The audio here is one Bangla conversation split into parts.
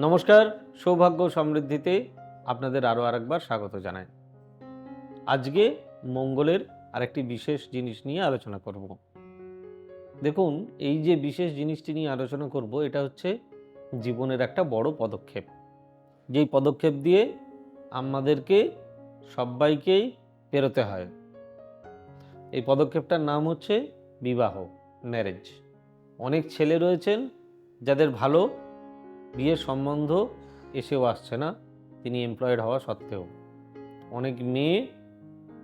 নমস্কার, সৌভাগ্য সমৃদ্ধিতে আপনাদের আরও আরেকবার স্বাগত জানাই। আজকে মঙ্গলের আরেকটি বিশেষ জিনিস নিয়ে আলোচনা করব। দেখুন, এই যে বিশেষ জিনিসটি নিয়ে আলোচনা করব, এটা হচ্ছে জীবনের একটা বড় পদক্ষেপ। যেই পদক্ষেপ দিয়ে আমাদেরকে সবাইকেই পেরোতে হয়। এই পদক্ষেপটার নাম হচ্ছে বিবাহ ম্যারেজ অনেক ছেলে রয়েছেন যাদের ভালো বিয়ের সম্বন্ধ এসেও আসছে না, তিনি এমপ্লয়েড হওয়া সত্ত্বেও। অনেক মেয়ে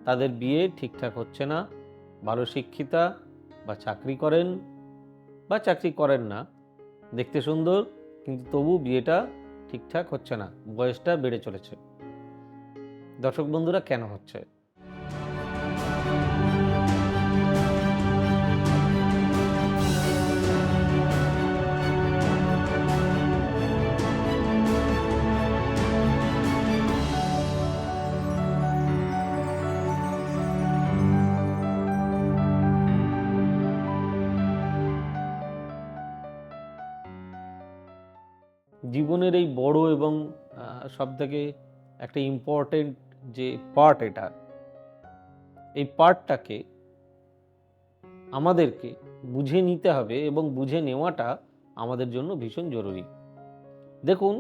তাদের বিয়ে ঠিকঠাক হচ্ছে না, ভালো শিক্ষিতা বা চাকরি করেন বা চাকরি করেন না। দেখতে সুন্দর, কিন্তু তবু বিয়েটা ঠিকঠাক হচ্ছে না, বয়সটা বেড়ে চলেছে। দর্শক বন্ধুরা, কেন হচ্ছে? জীবনের এই বড় এবং সব থেকে একটা ইম্পর্টেন্ট যে পার্ট এটা, এই পার্টটাকে আমাদেরকে বুঝে নিতে হবে এবং বুঝে নেওয়াটা আমাদের জন্য ভীষণ জরুরি। দেখুন,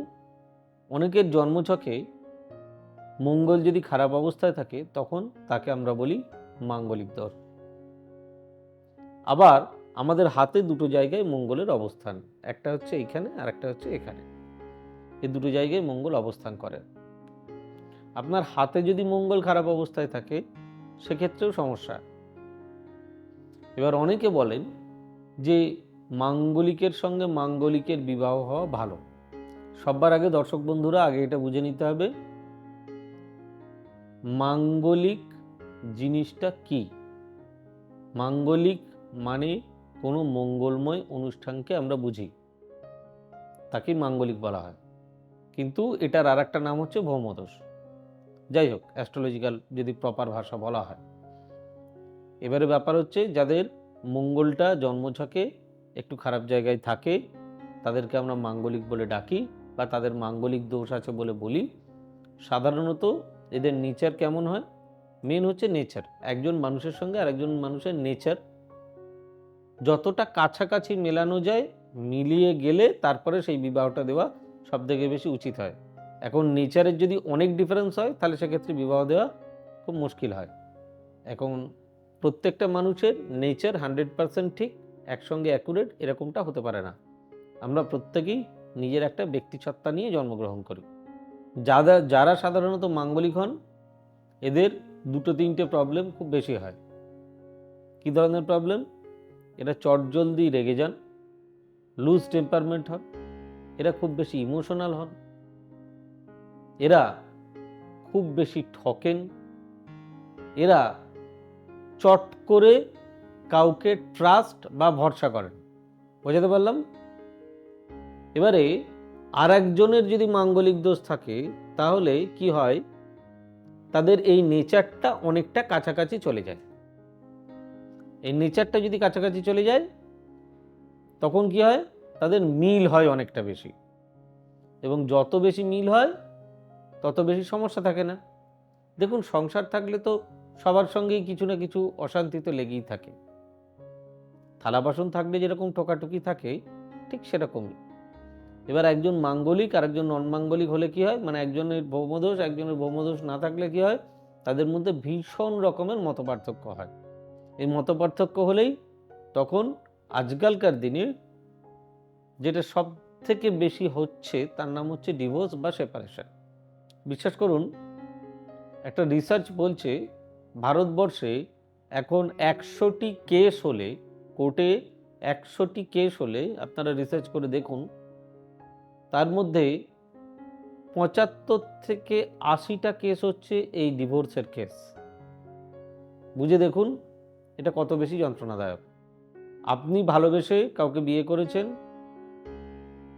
অনেকের জন্মছকে মঙ্গল যদি খারাপ অবস্থায় থাকে, তখন তাকে আমরা বলি মাঙ্গলিক দোষ আবার আমাদের হাতে দুটো জায়গায় মঙ্গলের অবস্থান, একটা হচ্ছে এইখানে আর একটা হচ্ছে এখানে। এই দুটো জায়গায় মঙ্গল অবস্থান করে। আপনার হাতে যদি মঙ্গল খারাপ অবস্থায় থাকে, সেক্ষেত্রেও সমস্যা। এবার অনেকে বলেন যে মাঙ্গলিকের সঙ্গে মাঙ্গলিকের বিবাহ হওয়া ভালো। সবার আগে দর্শক বন্ধুরা আগে এটা বুঝে নিতে হবে। মাঙ্গলিক জিনিসটা কি? মাঙ্গলিক মানে কোনো মঙ্গলময় অনুষ্ঠানকে আমরা বুঝি। তাকে মাঙ্গলিক বলা হয়। কিন্তু এটার আর একটা নাম হচ্ছে ভৌমদোষ। যাই হোক অ্যাস্ট্রোলজিক্যাল যদি প্রপার ভাষা বলা হয়। এবারে ব্যাপার হচ্ছে যাদের মঙ্গলটা জন্মছকে একটু খারাপ জায়গায় থাকে, তাদেরকে আমরা মাঙ্গলিক বলে ডাকি বা তাদের মাঙ্গলিক দোষ আছে বলে বলি, সাধারণত এদের নেচার কেমন হয়? মেন হচ্ছে নেচার একজন মানুষের সঙ্গে আরেকজন মানুষের নেচার যতটা কাছাকাছি মেলানো যায়, মিলিয়ে গেলে তারপরে সেই বিবাহটা দেওয়া সব থেকে বেশি উচিত হয়। এখন নেচারের যদি অনেক ডিফারেন্স হয়, তাহলে সেক্ষেত্রে বিবাহ দেওয়া খুব মুশকিল হয়। এখন প্রত্যেকটা মানুষের নেচার হান্ড্রেড পারসেন্ট ঠিক, একসঙ্গে অ্যাকুরেট এরকমটা হতে পারে না। আমরা প্রত্যেকেই নিজের একটা ব্যক্তিসত্তা নিয়ে জন্মগ্রহণ করি। যারা যারা সাধারণত মাঙ্গলিক হন, এদের দুটো তিনটে প্রবলেম খুব বেশি হয়। কী ধরনের প্রবলেম এরা চটজলদি রেগে যান লুজ টেম্পারমেন্ট হন এরা খুব বেশি ইমোশনাল হন। এরা খুব বেশি ঠকেন। এরা চট করে কাউকে ট্রাস্ট বা ভরসা করেন। বোঝাতে পারলাম? এবারে আর একজনের যদি মাঙ্গলিক দোষ থাকে, তাহলে কি হয়? তাদের এই নেচারটা অনেকটা কাছাকাছি চলে যায়। এই নেচারটা যদি কাছাকাছি চলে যায়, তখন কি হয়? তাদের মিল হয় অনেকটা বেশি। এবং যত বেশি মিল হয়, তত বেশি সমস্যা থাকে না। দেখুন, সংসার থাকলে তো সবার সঙ্গেই কিছু না কিছু অশান্তি তো লেগেই থাকে। থালা বাসন থাকলে যেরকম টোকাটুকি থাকে ঠিক সেরকমই। এবার একজন মাঙ্গলিক আর একজন নন মাঙ্গলিক হলে কি হয়? মানে একজনের ভৌমদোষ একজনের ভৌমদোষ না থাকলে কি হয়? তাদের মধ্যে ভীষণ রকমের মতপার্থক্য হয়। এই মতপার্থক্য হলেই তখন আজকালকার দিনে যেটা সব থেকে বেশি হচ্ছে তার নাম হচ্ছে ডিভোর্স বা সেপারেশন বিশ্বাস করুন, একটা রিসার্চ বলছে ভারতবর্ষে এখন একশোটি কেস হলে কোর্টে একশোটি কেস হলে, আপনারা রিসার্চ করে দেখুন, তার মধ্যে পঁচাত্তর থেকে আশিটা কেস হচ্ছে এই ডিভোর্সের কেস বুঝে দেখুন, এটা কত বেশি যন্ত্রণাদায়ক। আপনি ভালোবেসে কাউকে বিয়ে করেছেন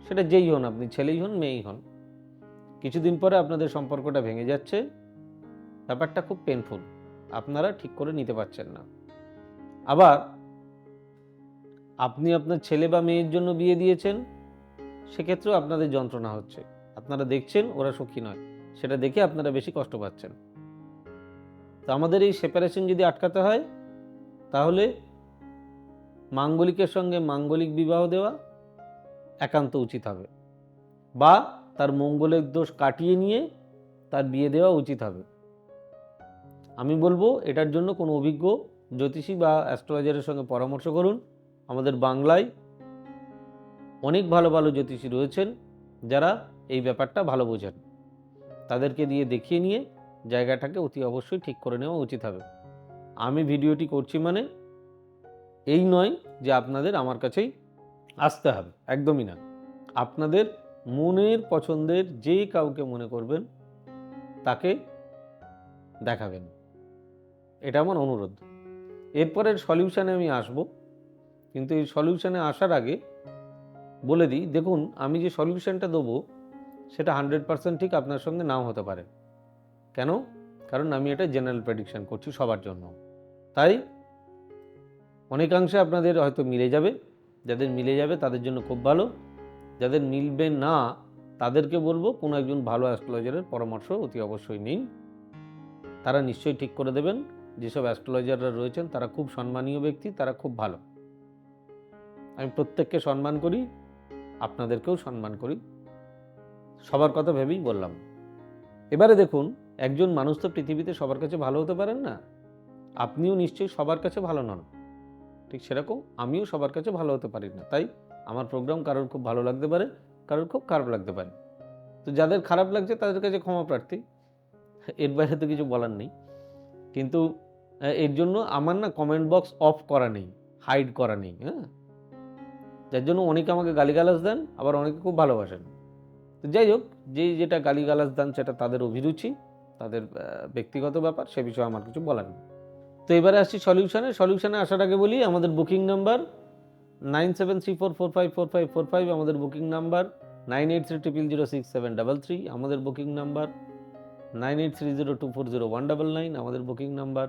সেটা যেই হন আপনি, ছেলেই হন, মেয়েই হন, কিছুদিন পরে আপনাদের সম্পর্কটা ভেঙে যাচ্ছে। ব্যাপারটা খুব পেনফুল আপনারা ঠিক করে নিতে পারছেন না। আবার আপনি আপনার ছেলে বা মেয়ের জন্য বিয়ে দিয়েছেন, সেক্ষেত্রেও আপনাদের যন্ত্রণা হচ্ছে। আপনারা দেখছেন, ওরা সুখী নয়, সেটা দেখে আপনারা বেশি কষ্ট পাচ্ছেন। তো আমাদের এই সেপারেশন যদি আটকাতে হয়, তাহলে মাঙ্গলিকের সঙ্গে মাঙ্গলিক বিবাহ দেওয়া একান্ত উচিত হবে। বা তার মঙ্গলের দোষ কাটিয়ে নিয়ে তার বিয়ে দেওয়া উচিত হবে। আমি বলব এটার জন্য কোনো অভিজ্ঞ জ্যোতিষী বা অ্যাস্ট্রোলজারের সঙ্গে পরামর্শ করুন। আমাদের বাংলায় অনেক ভালো ভালো জ্যোতিষী রয়েছেন যারা এই ব্যাপারটা ভালো বোঝেন। তাদেরকে দিয়ে দেখিয়ে নিয়ে জায়গাটাকে অতি অবশ্যই ঠিক করে নেওয়া উচিত হবে। আমি ভিডিওটি করছি মানে এই নয় যে আপনাদের আমার কাছেই আসতে হবে, একদমই না। আপনাদের মনের পছন্দের যে কাউকে মনে করবেন, তাকে দেখাবেন। এটা আমার অনুরোধ। এরপরের সলিউশানে আমি আসব, কিন্তু এই সলিউশানে আসার আগে বলে দিই, দেখুন, আমি যে সলিউশানটা দেবো, সেটা হান্ড্রেড পার্সেন্ট ঠিক আপনার সঙ্গে নাও হতে পারে। কেন? কারণ আমি এটা জেনারেল প্রেডিকশান করছি সবার জন্য। তাই অনেকাংশে আপনাদের হয়তো মিলে যাবে যাদের মিলে যাবে তাদের জন্য খুব ভালো। যাদের মিলবে না, তাদেরকে বলব কোনো একজন ভালো অ্যাস্ট্রোলজারের পরামর্শ অতি অবশ্যই নিন। তারা নিশ্চয়ই ঠিক করে দেবেন, যেসব অ্যাস্ট্রোলজাররা রয়েছেন তারা খুব সম্মানীয় ব্যক্তি, তারা খুব ভালো। আমি প্রত্যেককে সম্মান করি, আপনাদেরকেও সম্মান করি। সবার কথা ভেবেই বললাম। এবারে দেখুন, একজন মানুষ তো পৃথিবীতে সবার কাছে ভালো হতে পারেন না। আপনিও নিশ্চয়ই সবার কাছে ভালো নন। ঠিক সেরকম আমিও সবার কাছে ভালো হতে পারি না। তাই আমার প্রোগ্রাম কারোর খুব ভালো লাগতে পারে, কারোর খুব খারাপ লাগতে পারে। তো যাদের খারাপ লাগছে তাদের কাছে ক্ষমা প্রার্থী। এর বাইরে তো কিছু বলার নেই। কিন্তু এর জন্য আমার না কমেন্ট বক্স অফ করা নেই হাইড করা নেই হ্যাঁ? যার জন্য অনেকে আমাকে গালিগালাজ দেন, আবার অনেকে খুব ভালোবাসেন। তো যাই হোক যেই যেটা গালিগালাজ দেন সেটা তাদের অভিরুচি, তাদের ব্যক্তিগত ব্যাপার, সে বিষয়ে আমার কিছু বলার নেই। তো এবারে আসছি সলিউশনে। সলিউশনে আসার আগে বলি, আমাদের booking number nine seven three four four five four five four five, আমাদের booking number nine eight three triple zero six seven double three, আমাদের booking number nine eight three zero two four zero one double nine, আমাদের booking number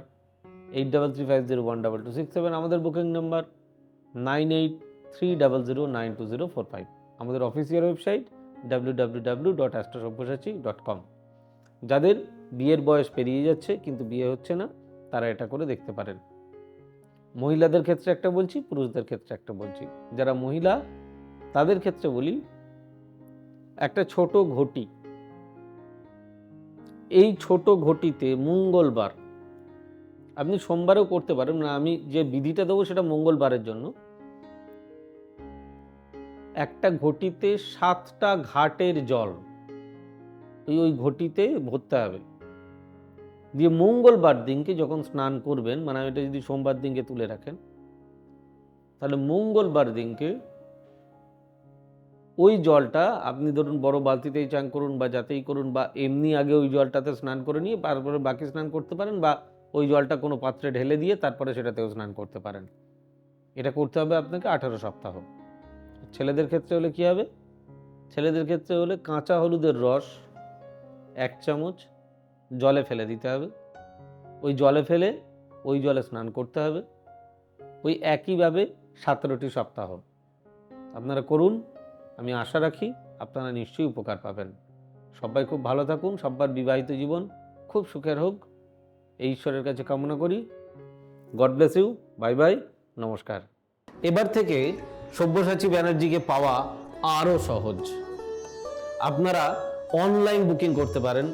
eight double three five zero one double two six seven আমাদের booking number nine eight three double zero nine two zero four five, আমাদের official website W W W dot astrosabyasachi dot com. যাদের বিয়ের বয়স পেরিয়ে যাচ্ছে, কিন্তু বিয়ে হচ্ছে না তারা এটা করে দেখতে পারেন। মহিলাদের ক্ষেত্রে একটা বলছি, পুরুষদের ক্ষেত্রে একটা বলছি। যারা মহিলা, তাদের ক্ষেত্রে বলি, একটা ছোট ঘটি। এই ছোট ঘটিতে মঙ্গলবার, আপনি সোমবারেও করতে পারেন না আমি যে বিধিটা দেবো সেটা মঙ্গলবারের জন্য। একটা ঘটিতে সাতটা ঘাটের জল ওই ওই ঘটিতে ভরতে হবে। দিয়ে মঙ্গলবার দিনকে যখন স্নান করবেন মানে আমি এটা যদি সোমবার দিনকে তুলে রাখেন, তাহলে মঙ্গলবার দিনকে ওই জলটা আপনি ধরুন বড় বালতিতেই চান করুন বা যাতেই করুন বা এমনি আগে ওই জলটাতে স্নান করে নিয়ে তারপরে বাকি স্নান করতে পারেন বা ওই জলটা কোনো পাত্রে ঢেলে দিয়ে তারপরে সেটাতেও স্নান করতে পারেন। এটা করতে হবে আপনাকে আঠারো সপ্তাহ। ছেলেদের ক্ষেত্রে হলে কি হবে? ছেলেদের ক্ষেত্রে হলে কাঁচা হলুদের রস এক চামচ জলে ফেলে দিতে হবে। ওই জলে ফেলে, ওই জলে স্নান করতে হবে। ওই একইভাবে সতেরোটি সপ্তাহ। আপনারা করুন, আমি আশা রাখি আপনারা নিশ্চয়ই উপকার পাবেন। সবাই খুব ভালো থাকুন, সব্বার বিবাহিত জীবন খুব সুখের হোক। এই ঈশ্বরের কাছে কামনা করি। God bless you, bye bye, নমস্কার। এবার থেকে সব্যসাচী ব্যানার্জিকে পাওয়া আরও সহজ। আপনারা অনলাইন বুকিং করতে পারেন।